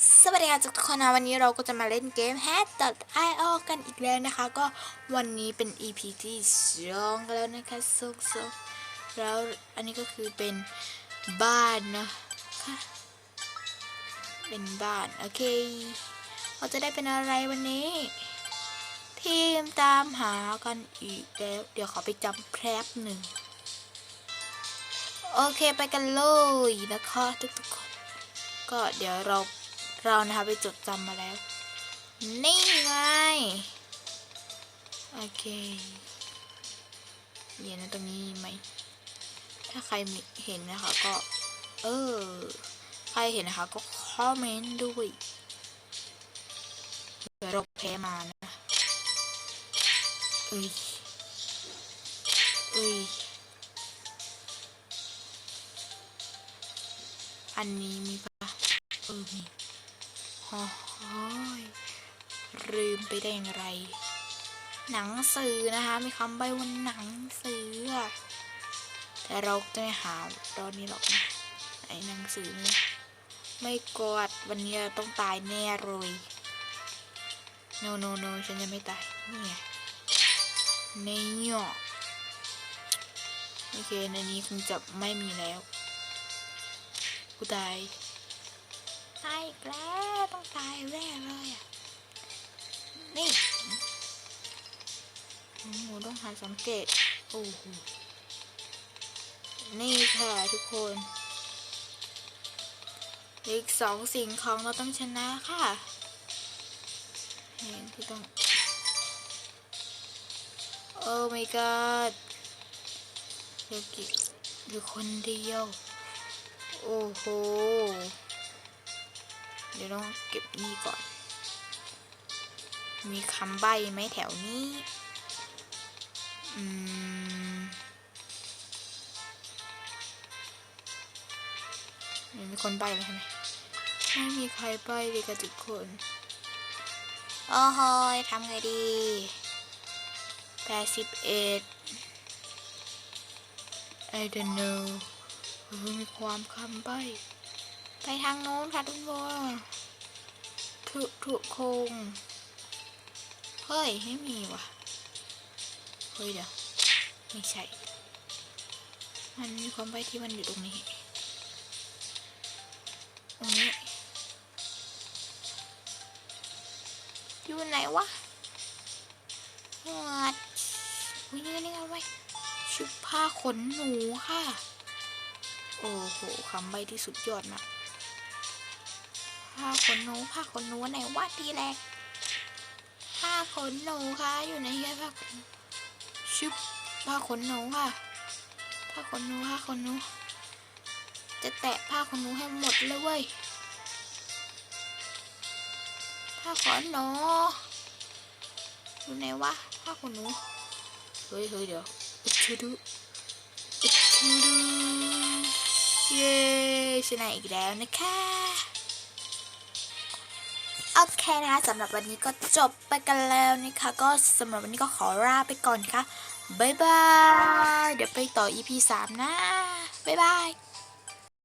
สวัสดีค่ะทุกคนนะวันนี้เราก็จะมาเล่นเกม Hack.io กันอีกแล้วนะคะ ก็วันนี้เป็น EP ที่สองแล้วนะคะสองสองแล้วอันนี้ก็คือเป็นบ้านนะคะเป็นบ้านโอเคเราจะได้เป็นอะไรวันนี้ ทีมตามหากันอีกแล้ว เดี๋ยวขอไปจำแพรบหนึ่งโอเคไปกันเลยนะคะทุกๆคนก็เดี๋ยวเรา เรานะคะไปจดจำมาแล้ว นี่ไง โอเคเดี๋ยวนะตรงนี้ไหม ถ้าใครเห็นนะคะก็ เออ ใครเห็นนะคะก็คอมเมนต์ด้วยเดี๋ยวเราแพ้มานะเอ้ยเอ้ยอันนี้มีปะเออมี โอ้ยลืมไปได้อย่างไร หนังสือนะคะ มีคำใบ้ว่าหนังสือ แต่เราจะไม่หาตอนนี้หรอกนะไอ้หนังสือนี่ไม่กอดวันนี้ต้องตายแน่เลย no no no ฉันจะไม่ตาย นี่ไงเนี่ยโอเค ในนี้คงจะไม่มีแล้ว กูตาย ตายอีกแล้ว ต้องตายแน่เลยอะ นี่โอ้โหต้องหาสังเกต โอ้โห นี่ค่ะทุกคน อีกสองสิ่งของเราต้องชนะค่ะเห็นที่ต้อง โอ้ my god เดี๋ยวกิอยู่คนเดียว โอ้โห เดี๋ยวต้องเก็บนี่ก่อน มีคำใบ้ไหมแถวนี้ อืมไม่มีคนใบ้เลยใช่ไหมไม่มีใครใบ้เลยกับทุกคน โอ้โหยทำไงดีแปดสิบเอ็ด I don't know เออมีความคำใบ้ ไปทางโน้นค่ะทุกคนทุทุคง เฮ้ย ไม่มีว่ะ เฮ้ยเดี๋ยว ไม่ใช่ มันมีความใบที่มันอยู่ตรงนี้ ตรงนี้ อยู่ไหนวะหวดอุ้ยนี่นี่เอาไว้ชุดผ้าขนหนูค่ะ โอ้โหคำใบที่สุดยอดมาก ผ้าขนหนูผ้าขนหนูไหนวาดทีแรกผ้าขนหนูค่ะอยู่ในเฮียผ้าขนชุบผ้าขนหนูค่ะ ผ้าขนหนูผ้าขนหนู จะแตะผ้าขนหนูให้หมดเลยเว้ยผ้าขนหนูอยู่ไหนวะผ้าขนหนูเฮ้ยเฮ้ยเดี๋ยวอุดชุดุอุดชุดุเย้ชนะอีกแล้วนะคะ โอเคนะคะสำหรับวันนี้ก็จบไปกันแล้วนะคะ ก็สำหรับวันนี้ก็ขอลาไปก่อนค่ะ บ๊ายบาย เดี๋ยวไปต่อ EP 3 นะ บ๊ายบาย